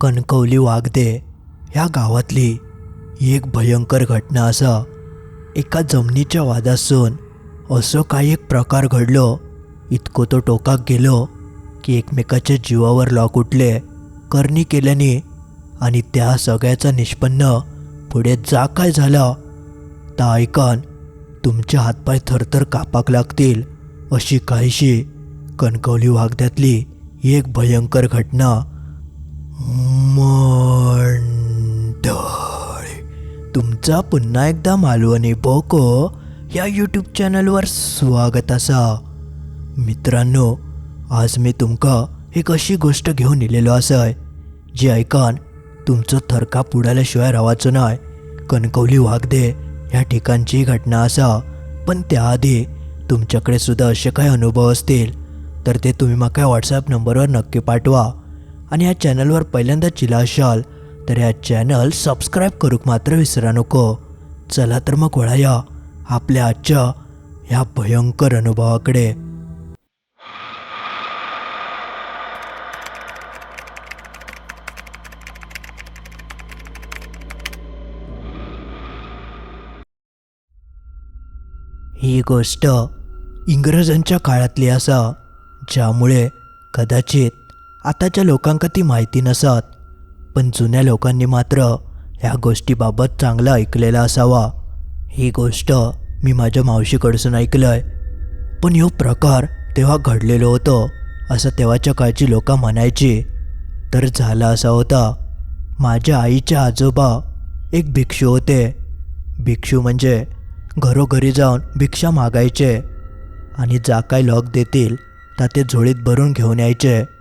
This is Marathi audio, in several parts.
कणकवली वागदे ह्या गावातली एक भयंकर घटना आसा एका जमनीच्या वादासून असो काही एक प्रकार घडलो. इतको तो टोकाक गेलो की एकमेकाच्या जीवावर लॉक उठले करणी केल्याने आणि त्या सगळ्याचं निष्पन्न पुढे जा काय झालं? ता ऐकन तुमचे हातपाय थरथर कापाक लागतील अशी काहीशी कणकवली वागद्यातली एक भयंकर घटना मंडळी तुमचा पुन्हा एकदा मालवणी बोको या यूट्यूब चॅनलवर स्वागत असा. मित्रांनो आज मी तुमका एक अशी गोष्ट घेऊन इलेलो असय जी ऐकान तुमचं थरका उडाल्याशिवाय रावाचं नाही कणकवली वागदे ह्या ठिकाणची घटना असा पण त्याआधी तुमच्याकडे सुद्धा असे काही अनुभव असतील तर ते तुम्ही माका व्हॉट्सॲप नंबरवर नक्की पाठवा. आणि ह्या चॅनलवर पहिल्यांदा चिला असाल तर ह्या चॅनल सबस्क्राईब करूक मात्र विसरा नको. चला तर मग वळाया आपल्या आजच्या ह्या भयंकर अनुभवाकडे. ही गोष्ट इंग्रजांच्या काळातली असा ज्यामुळे कदाचित आताच्या लोकांका ती माहिती नसत. पण जुन्या लोकांनी मात्र ह्या गोष्टीबाबत चांगलं ऐकलेलं असावा. ही गोष्ट मी माझ्या मावशीकडसून ऐकलंय. पण ह्यो प्रकार तेव्हा घडलेलो होतो असं तेव्हाच्या काळची लोक म्हणायची. तर झाला असा होता. माझ्या आईच्या आजोबा एक भिक्षू होते. भिक्षू म्हणजे घरोघरी जाऊन भिक्षा मागायचे आणि जा काय लॉक देतील ता ते झोळीत भरून घेऊन यायचे.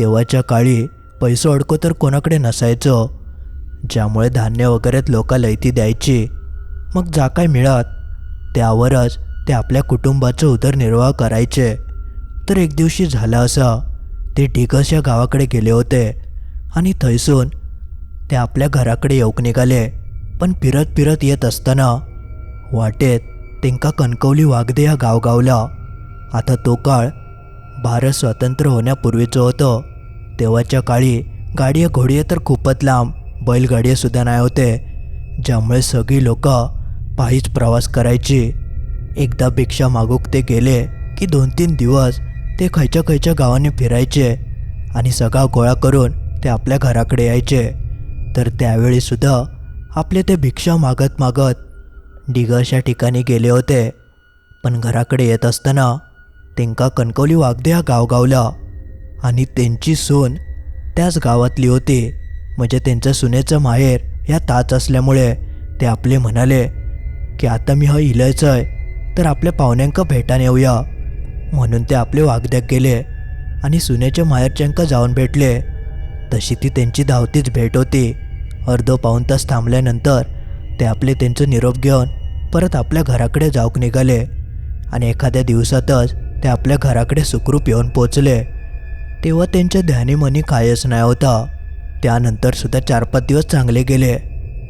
तेव्हाच्या काळी पैसं अडको तर कोणाकडे नसायचं. ज्यामुळे धान्य वगैरेत लोक लयती द्यायची. मग जा काय मिळत? त्यावरच ते आपल्या कुटुंबाचं उदरनिर्वाह करायचे. तर एक दिवशी झाला असा. ते ढिगस या गावाकडे गेले होते. आणि थैसून ते आपल्या घराकडे येऊक निघाले. पण फिरत फिरत येत असताना वाटेत तेंका कणकवली वागदे या गाव गावला आता तो काळ भारत स्वतंत्र होण्यापूर्वीचं होतं. तेव्हाच्या काळी गाडी घोडी तर खूपच लांब बैलगाडीसुद्धा नाही होते. ज्यामुळे सगळी लोक पायीच प्रवास करायची. एकदा भिक्षा मागूक ते गेले की दोन तीन दिवस ते खयच्या खयच्या गावाने फिरायचे आणि सगळा गोळा करून ते आपल्या घराकडे यायचे. तर त्यावेळीसुद्धा आपले ते भिक्षा मागत मागत डिगस ठिकाणी गेले होते. पण घराकडे येत असताना तेंका कणकवली वागदे हा गाव गावला आणि त्यांची सून त्याच गावातली होती. म्हणजे त्यांचं सुनेचं माहेर या ताच असल्यामुळे ते आपले म्हणाले की आता मी हा इलायचं आहे तर आपल्या पाहुण्यांका भेटान येऊया. म्हणून ते आपले वागद्याक गेले आणि सुनेच्या माहेरच्यांका जाऊन भेटले. तशी ती त्यांची धावतीच भेट होती. अर्धो पाऊण तास थांबल्यानंतर ते आपले त्यांचं निरोप घेऊन परत आपल्या घराकडे जाऊक निघाले आणि एखाद्या दिवसातच ते आपल्या घराकडे सुखरूप येऊन पोचले. तेव्हा त्यांच्या ध्यानीमनी कायच नाही होता. त्यानंतर सुद्धा चार पाच दिवस चांगले गेले.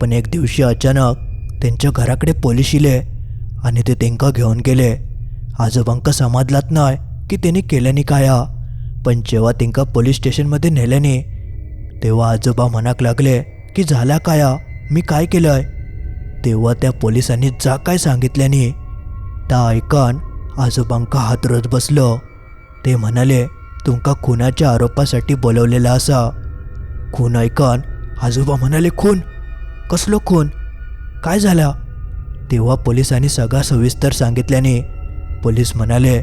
पण एक दिवशी अचानक त्यांच्या घराकडे पोलीस इले आणि ते तेंका घेऊन गेले. आजोबांका समाजलात नाही की त्यांनी केल्याने काया. पण जेव्हा त्यांका पोलीस स्टेशनमध्ये नेल्याने तेव्हा आजोबा मनाक लागले की झाला काया? मी काय केलंय? तेव्हा त्या पोलिसांनी जा काय सांगितल्याने त्या ऐकन आजोबांका हात रोज बसलो. ते म्हणाले तुमका खुनाच्या आरोपासाठी बोलवलेला असा. खून ऐकन आजोबा म्हणाले खून? कसलो खून? काय झाला? तेव्हा पोलिसांनी सगळा सविस्तर सांगितल्याने पोलीस म्हणाले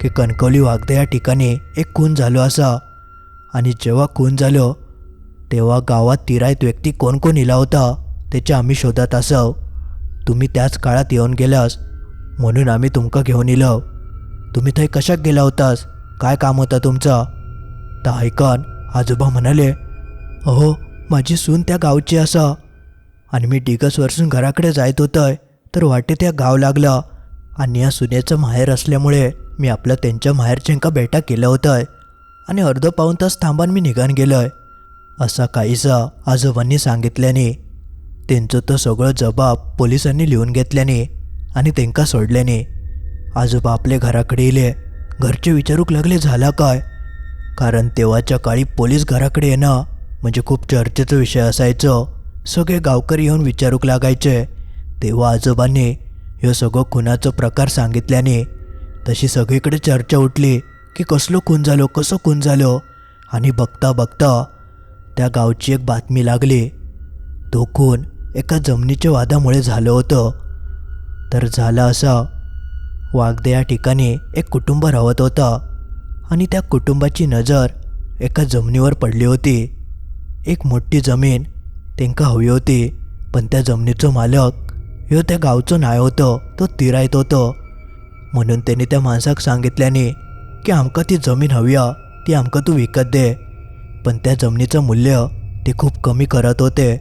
की कणकवली वागदे या ठिकाणी एक खून झालो असा. आणि जेव्हा खून झालो तेव्हा गावात तिरायत व्यक्ती कोण कोण इला होता त्याच्या आम्ही शोधात असाव. तुम्ही त्याच काळात येऊन गेलास म्हणून आम्ही तुमका घेऊन इलो. तुम्ही थंय कशाक गेला होतास? काय काम होतं तुमचं? तर ऐकन आजोबा म्हणाले अहो माझी सून त्या गावची असं. आणि मी डिगस वरसून घराकडे जायत होतंय तर वाटेत त्या गाव लागलं. आणि या सुनेचं माहेर असल्यामुळे मी आपलं त्यांच्या माहेरच्यांका बेटा केलं होतंय. आणि अर्ध पाऊन तास थांबान मी निघान गेलोय. असा काहीसा आजोबांनी सांगितल्याने त्यांचं तो सगळं जबाब पोलिसांनी लिहून घेतल्याने आणि त्यांका सोडल्याने. आजोबा आपल्या घराकडे येले घरचे विचारूक लागले झाला काय? कारण तेव्हाच्या काळी पोलीस घराकडे येणं म्हणजे खूप चर्चेचा विषय असायचं. सगळे गावकरी येऊन विचारूक लागायचे. तेव्हा आजोबांनी ह्यो सगळं खुनाचं प्रकार सांगितल्याने तशी सगळीकडे चर्चा उठली की कसलो खून झालो कसं खून झालो. आणि बघता बघता त्या गावची एक बातमी लागली. तो खून एका जमिनीच्या वादामुळे झालं होतं. तर झालं असं वागदे या ठिकाणी एक कुटुंब राहत होतं. आणि त्या कुटुंबाची नजर एका जमिनीवर पडली होती. एक मोठी जमीन त्यांका हवी होती पण त्या जमिनीचं मालक ह्यो त्या गावचं नाय होतं तो तिरायत होतो. म्हणून त्यांनी त्या माणसाक सांगितल्याने की आमका ती जमीन हवी ती आमका तू विकत दे. पण त्या जमिनीचं मूल्य ते खूप कमी करत होते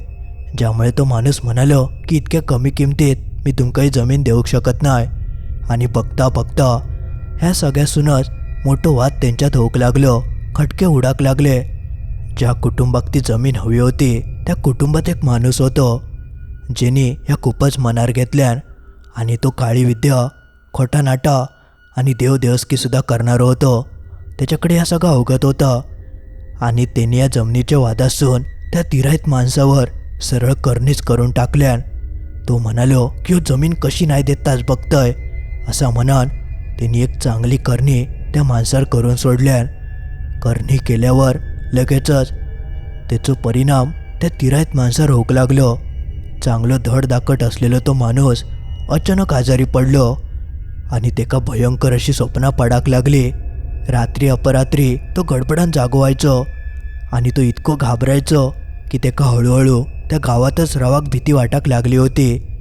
ज्यामुळे तो माणूस म्हणालो की इतक्या कमी किमतीत मी तुमका ही जमीन देऊ शकत नाही आणि बघता बघता ह्या सगळ्यासूनच मोठं वाद त्यांच्यात होऊक लागलं खटके उडाक लागले. ज्या कुटुंबाक ती जमीन हवी होती त्या कुटुंबात एक माणूस होतो ज्याने ह्या खूपच मनार घेतल्यान आणि तो काळी विद्या खोटा नाटा आणि देवदेवस्कीसुद्धा करणारं होतो. त्याच्याकडे ह्या सगळं अवगत होतं आणि त्यांनी या जमिनीच्या वादासून त्या तिराईत माणसावर सरळ करणीच करून टाकल्यान तो म्हणालो की हो जमीन कशी नाही देताच बघतंय? असा म्हणान त्यांनी एक चांगली करणी त्या माणसावर करून सोडल्यान. करणी केल्यावर लगेचच त्याचो परिणाम त्या तिरायत माणसावर होऊ लागलो. चांगलं धड दाकट असलेलो तो माणूस अचानक आजारी पडलो आणि तेका भयंकर अशी स्वप्ना पडाक लागली. रात्री अपरात्री तो गडबडान जागो व्हायचो आणि तो इतको घाबरायचो की तेका हळूहळू त्या गावातच रवाक भीती वाटाक लागली होती.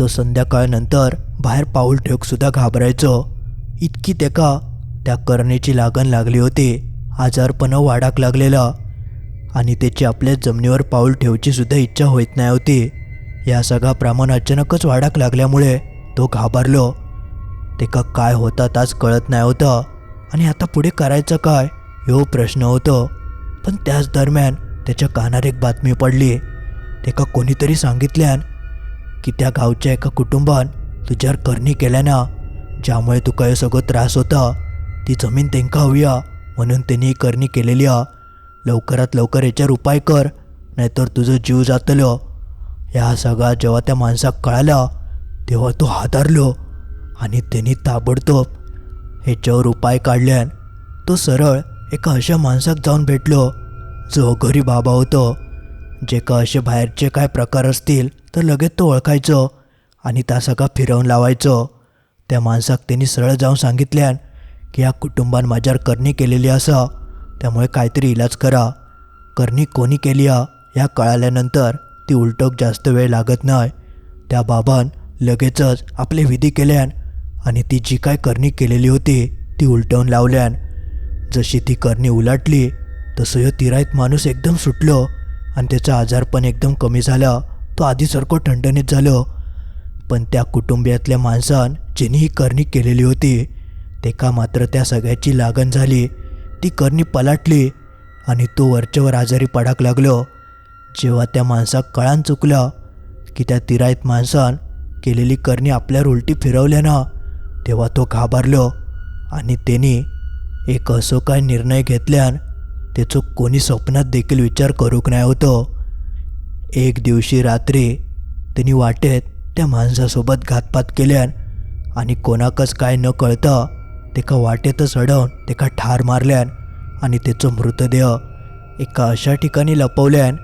तो संध्याकाळनंतर बाहेर पाऊल ठेवक घाबरायचो. इतकी तेका त्या करणेची लागण लागली होती. आजारपणं वाढाक लागलेला. आणि त्याची आपल्या जमिनीवर पाऊल ठेवची सुद्धा इच्छा होत नाही होती. या सगळा प्रमाण अचानकच वाढाक लागल्यामुळे तो घाबरलो. तेका काय होता ताच कळत नाही होतं. आणि आता पुढे करायचं काय हो प्रश्न होतो. पण त्याच दरम्यान त्याच्या कानार एक बातमी पडली. तेका कोणीतरी सांगितल्यान की त्या गावच्या एका कुटुंबान तुझ्यावर करणी केल्या ना ज्यामुळे तुका ह्यो सगळं त्रास होता ती जमीन तेंका हवीया म्हणून त्यांनी ही करणी केलेली हा. लवकरात लवकर याच्यावर उपाय कर नाहीतर तुझं जीव जातलो. ह्या सगळा जेव्हा त्या माणसाक कळाला तेव्हा तो हातारलो आणि त्यांनी ताबडतोब ह्याच्यावर उपाय काढल्यान तो सरळ एका अशा माणसाक जाऊन भेटलो जो घरी बाबा होतो. जे का असे बाहेरचे काय प्रकार असतील तर लगेच तो ओळखायचो आणि त्या सगळा फिरवून लावायचो. त्या माणसाक त्यांनी सरळ जाऊन सांगितल्यान की या कुटुंबान माझ्यावर करणी केलेली असा त्यामुळे काहीतरी इलाज करा. करणी कोणी केली ह्या कळाल्यानंतर ती उलटोक जास्त वेळ लागत नाही त्या बाबान लगेचच आपले विधी केल्यान आणि ती जी काय करणी केलेली होती ती उलटवून लावल्यान. जशी ती करणी उलाटली तसं ह्यो तिराईत माणूस एकदम सुटलो. आणि त्याचा आजारपण एकदम कमी झालं. तो आधीसारखं ठणठणीत झालो. पण त्या कुटुंबियातल्या माणसान ज्यांनी ही करणी केलेली होती तेका मात्र त्या सगळ्याची लागण झाली. ती करणी पलाटली आणि तो वरच्यावर आजारी पडाक लागलो. जेव्हा त्या माणसाक कळान चुकलं की त्या तिराईत माणसान केलेली करणी आपल्यावर उलटी फिरवल्या ना तेव्हा तो घाबरलो आणि त्यांनी एक असो काय निर्णय घेतल्यान त्याचो कोणी स्वप्नात देखील विचार करूक नाही होतो. एक दिवशी रात्री त्यांनी वाटेत त्या माणसासोबत घातपात केल्यान आणि कोणाकच काय न कळतं तेका वाटेतच अडवून तेका ठार मारल्यान आणि त्याचो मृतदेह एका अशा ठिकाणी लपवल्यान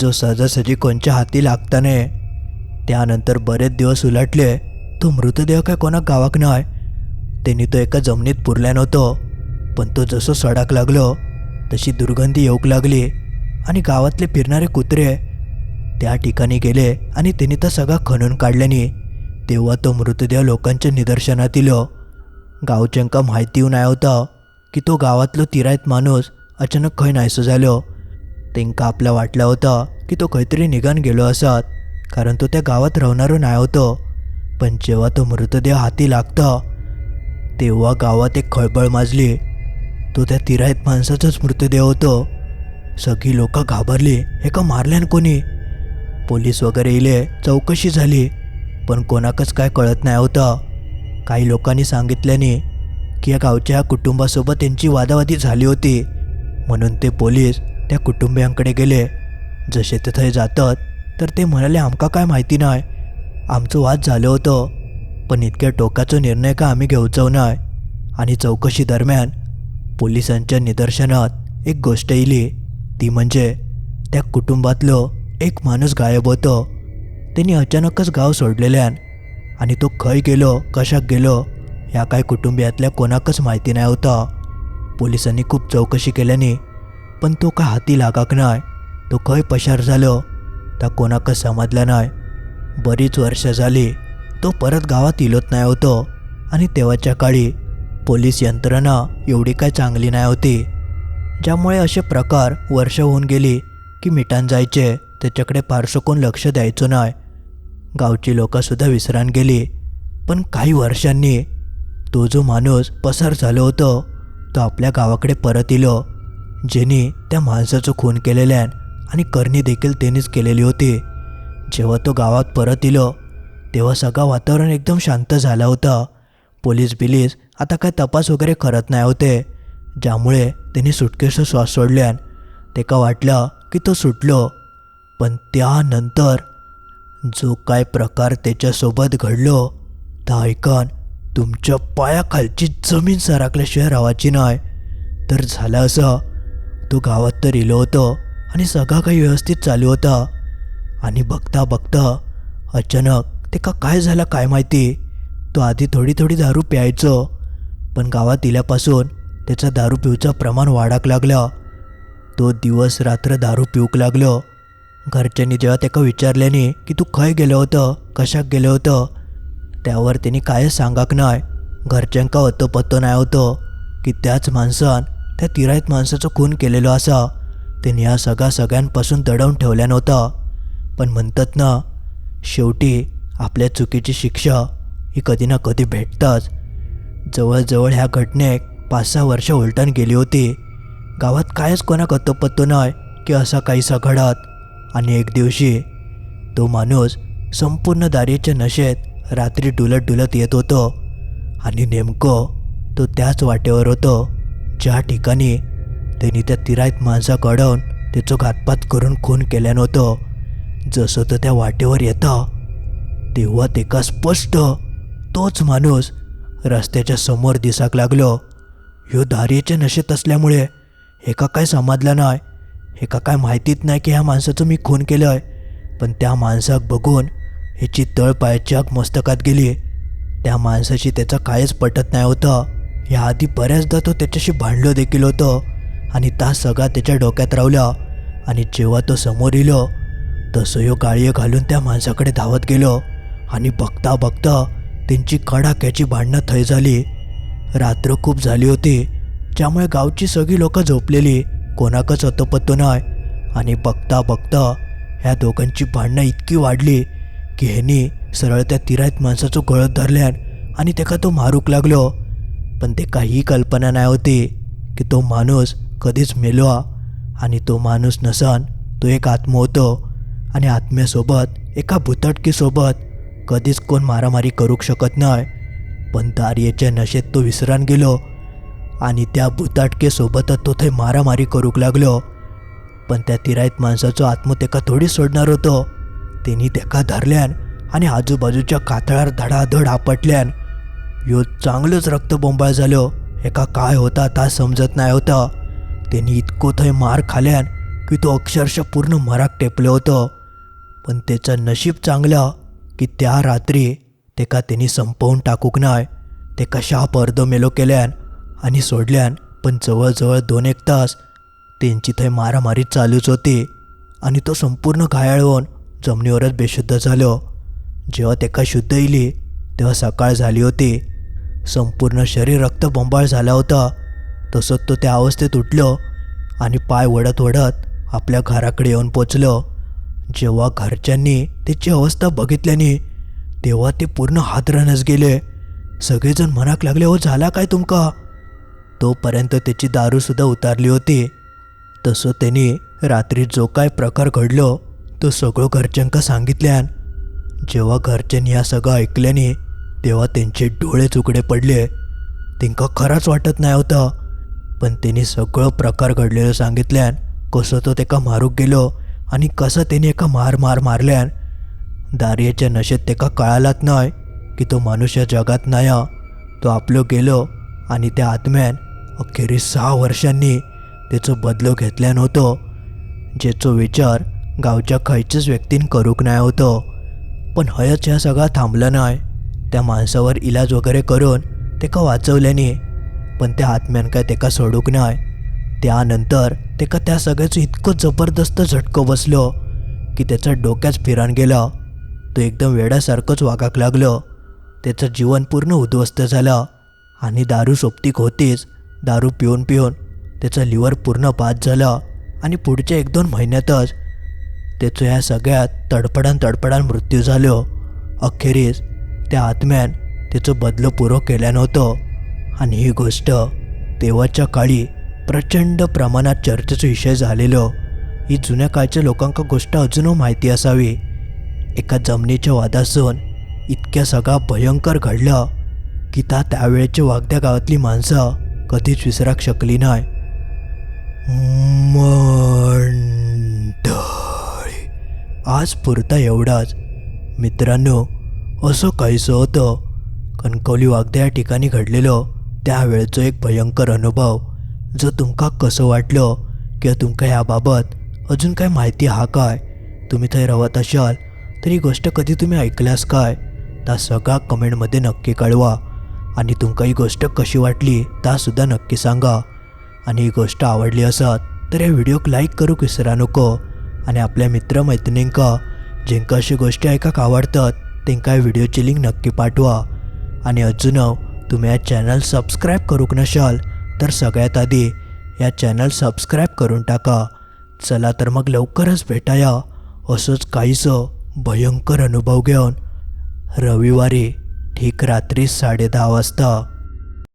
जो सहजासहजी कोणच्या हाती लागता नये. त्यानंतर बरेच दिवस उलटले तो मृतदेह काय कोणा गावाक नाही त्यांनी तो एका जमिनीत पुरल्यान होतो पण तो जसं सडाक लागलो तशी दुर्गंधी येऊक लागली आणि गावातले फिरणारे कुत्रे त्या ठिकाणी गेले आणि त्यांनी तर सगळा खणून काढल्याने तेव्हा तो मृतदेह लोकांच्या निदर्शनात इलो गावच्यांका माहिती नाही होता की तो गावातलो तिरायत माणूस अचानक खंय नाहीसो जालो तेंका आपल्या वाटलं होतं की तो खंयतरी निघान गेलो असत कारण तो त्या गावात राहणारो नाही होतो पण जेव्हा तो मृतदेह हाती लागता तेव्हा गावात एक खळबळ माजली तो त्या तिरायत माणसाचाच मृतदेह होतो. सगळी लोक घाबरली हे का मारल्यान कोणी. पोलीस वगैरे इले चौकशी झाली पण कोणाकच काय कळत नाही होतं. काही लोकांनी सांगितल्याने की या गावच्या कुटुंबासोबत त्यांची वादावादी झाली होती. म्हणून ते पोलीस त्या कुटुंबियांकडे गेले. जसे ते थंय जातात तर ते म्हणाले आमका काय माहिती नाही. आमचं वाद झालं होतं. पण इतक्या टोकाचा निर्णय का आम्ही घेऊचव नाही? आणि चौकशी दरम्यान पोलिसांच्या निदर्शनात एक गोष्ट येली ती म्हणजे त्या कुटुंबातलो एक माणूस गायब होतो. त्यांनी अचानकच गाव सोडलेल्यान आणि तो खंय गेलो कशाक गेलो ह्या काय कुटुंबियातल्या कोणाकच माहिती नाही होता. पोलिसांनी खूप चौकशी केल्याने पण तो का हाती लागाक नाही तो खंय पशार झालो त्या कोणाकच समजलं नाही बरीच वर्ष झाली तो परत गावात इलोत नाही होतो आणि तेव्हाच्या काळी पोलीस यंत्रणा एवढी काय चांगली नाही होती. ज्यामुळे असे प्रकार वर्ष होऊन गेली की मिटान जायचे त्याच्याकडे फारसं कोण लक्ष द्यायचं नाही. गावची लोकंसुद्धा विसरान गेली. पण काही वर्षांनी तो जो माणूस पसार झालो होतो तो आपल्या गावाकडे परत इलो ज्यांनी त्या माणसाचं खून केलेल्यान आणि करणी देखील त्यांनीच केलेली होती. जेव्हा तो गावात परत इलो तेव्हा सगळं वातावरण एकदम शांत झालं होतं. पोलीस बिलीस आता काय तपास वगैरे करत नाही होते ज्यामुळे त्यांनी सुटकेचं श्वास सोडल्यान तेका वाटलं की तो सुटलो. पण त्यानंतर जो काय प्रकार त्याच्यासोबत घडलो तो ऐकन तुमच्या पायाखालची जमीन सरकल्याशिवाय रावाची नाही. तर झालं असं. तो गावात तर इलो होतो आणि सगळं काही व्यवस्थित चालू होता. आणि बघता बघता अचानक ते का काय झालं काय माहिती? तो आधी थोडी थोडी दारू प्यायचो पण गावात इल्यापासून त्याचा दारू पिऊचं प्रमाण वाढाक लागलं. तो दिवस रात्र दारू पिऊक लागलो. घरच्यांनी जेव्हा त्याका विचारल्याने की तू खंय गेलं होतं कशाक गेलं होतं त्यावर त्यांनी कायच सांगाक नाही घरच्यांका होतो पत्तो नाही होतो की त्याच माणसान त्या तिरायत माणसाचं खून केलेलो असा. त्यांनी या सगळ्या सगळ्यांपासून दडवून ठेवल्या नव्हता पण म्हणतात ना शेवटी आपल्या चुकीची शिक्षा ही कधी ना कधी भेटताच. जवळजवळ ह्या घटनेक पाच सहा वर्ष उलटून गेली होती. गावात कायच कोणाक पत्तो नाही की असा काहीसा घडत. आणि एक दिवशी तो माणूस संपूर्ण दारीच्या नशेत रात्री डुलत डुलत येत होतो. आणि नेमकं तो त्याच वाटेवर होतो ज्या ठिकाणी त्यांनी त्या तिरायत माणसाकडून त्याचं घातपात करून खून केल्यानं होतं जसं तो त्या वाटेवर येता तेव्हा ते का स्पष्ट तोच माणूस रस्त्याच्या समोर दिसाक लागलो. ह्यो दारीच्या नशेत असल्यामुळे एका काय समजलं नाही एका काय माहितीच नाही की ह्या माणसाचं मी खून केलं आहे पण त्या माणसाक बघून ह्याची तळ पायाची मस्तकात गेली. त्या माणसाशी त्याचं कायच पटत नाही होतं. याआधी बऱ्याचदा तो त्याच्याशी भांडलो देखील होतं. आणि तास सगळा त्याच्या डोक्यात रावला. आणि जेव्हा तो समोर इलो तसं यो गाळीय घालून त्या माणसाकडे धावत गेलो. आणि बघता बघता त्यांची कडाक्याची भांडणं थय झाली. रात्र खूप झाली होती ज्यामुळे गावची सगळी लोकं झोपलेली कोणाकच पत्तो नाही. आणि बघता बघता ह्या दोघांची भांडणं इतकी वाढली की ह्यांनी सरळ त्या तिरायत माणसाचं गळत धरल्यान आणि तेका तो मारूक लागलो. पण ते काही कल्पना नाही होती की तो माणूस कधीच मेलो आणि तो माणूस नसन तो एक आत्म होतो. आणि आत्म्यासोबत एका भुतटकीसोबत कधीच कोण मारामारी करूक शकत नाही. पण दारियेच्या नशेत तो विसरान गेलो आणि त्या भुताटकेसोबतच तो थंय मारामारी करूक लागलो. पण त्या तिरायत माणसाचो आत्मो तेका थोडी सोडणार होतो. त्यांनी तेका धरल्यान आणि आजूबाजूच्या कातळार धडाधड आपटल्यान ह्यो चांगलोच रक्तबोंबाळ झालो. एका काय होता ता समजत नाही होता. त्यांनी इतको थंय मार खाल्यान की तो अक्षरशः पूर्ण मराक टेपलं होतं. पण त्याचं नशीब चांगलं की त्या रात्री तेका त्यांनी संपवून टाकूक नाय ते कशा अर्दो मेलो केल्यान आणि सोडल्यान पण जवळजवळ दोन एक तास त्यांची थंय मारामारी चालूच होती आणि तो संपूर्ण घायाळ होऊन जमिनीवरच बेशुद्ध झालो. जेव्हा तेका शुद्ध येली तेव्हा सकाळ झाली होती. संपूर्ण शरीर रक्तबंबाळ झाला होता. तसंच तो त्या अवस्थेत उठलो आणि पाय वडत वडत आपल्या घराकडे येऊन पोचलो. जेव्हा घरच्यांनी त्याची अवस्था बघितल्याने तेव्हा ते पूर्ण हादरानच गेले. सगळेजण मनाक लागले हो झाला काय तुमका? तोपर्यंत त्याची दारूसुद्धा उतारली होती. तसं त्याने रात्री जो काय प्रकार घडलो तो सगळं घरच्यांका सांगितल्यान जेव्हा घरच्यांनी या सगळं ऐकल्याने तेव्हा त्यांचे डोळेच उघडे पडले. तिंका खरंच वाटत नाही होतं पण त्यांनी सगळं प्रकार घडलेलं सांगितल्यान कसं तो तेका मारूक गेलो आनी कसं त्याने एका मार मार मारल्यान दारियेच्या नशेत तेका कळालाच नाय की तो मनुष्य जगात नाही तो आपलो गेलो आणि त्या आत्म्यान अखेरीस सहा वर्षांनी तेचो बदलो घेतल्यान होतो जेचो विचार गांवच्या खंयच्याच व्यक्तीन करूंक नाय होतो. पण हयच ह्या सगळा थांबला नाय. त्या माणसावर इलाज वगैरे करून तेका वाचवल्यानी पण त्या आत्म्यान काय तेका सोडूंक नाय. त्यानंतर तेका त्या सगळ्याचं इतकं जबरदस्त झटको बसलो की त्याचा डोक्याच फिरान गेला. तो एकदम वेड्यासारखंच वागाक लागलो. त्याचं जीवन पूर्ण उद्ध्वस्त झालं. आणि दारू सोबतीक होतीच. दारू पिऊन पिऊन त्याचं लिव्हर पूर्ण बाद झालं. आणि पुढच्या एक दोन महिन्यातच त्याचं ह्या सगळ्यात तडफडान तडफडान मृत्यू झालो. अखेरीस त्या आत्म्यान त्याचं बदलो पुरो केल्या नव्हतं. आणि ही गोष्ट तेव्हाच्या काळी प्रचंड प्रमाणात चर्चेचो विषय झालेलो. ही जुन्या काळच्या लोकांका गोष्ट अजूनही माहिती असावी. एका जमनीच्या वादासून इतक्या सगळा भयंकर घडलं की ता त्यावेळेच्या वागद्या गावातली माणसं कधीच विसराक शकली नाही मंडळी आज पुरता एवढाच. मित्रांनो असं काहीसं होतं. कणकवली वागद्या या ठिकाणी घडलेलो त्यावेळेचं एक भयंकर अनुभव. जर तुमका कसं वाटलं किंवा तुमका ह्याबाबत अजून काय माहिती हा काय तुम्ही थंय रवत असाल तर ही गोष्ट कधी तुम्ही ऐकल्यास काय ता सगळा कमेंटमध्ये नक्की कळवा. आणि तुमका ही गोष्ट कशी वाटली ता सुद्धा नक्की सांगा. आणि ही गोष्ट आवडली असत तर या व्हिडिओक लाईक करूक विसरा नको. आणि आपल्या मित्रमैत्रिणींका जेंका अशी गोष्टी ऐकाक आवडतात तेंका या व्हिडिओची लिंक नक्की पाठवा. आणि अजून तुम्ही या चॅनल सबस्क्राईब करूक नशाल तर सगळ्यात आधी या चॅनल सबस्क्राईब करून टाका. चला तर मग लवकरच भेटाया. असंच काहीसं भयंकर अनुभव घेऊन. रविवारी ठीक रात्री साडेदहा वाजता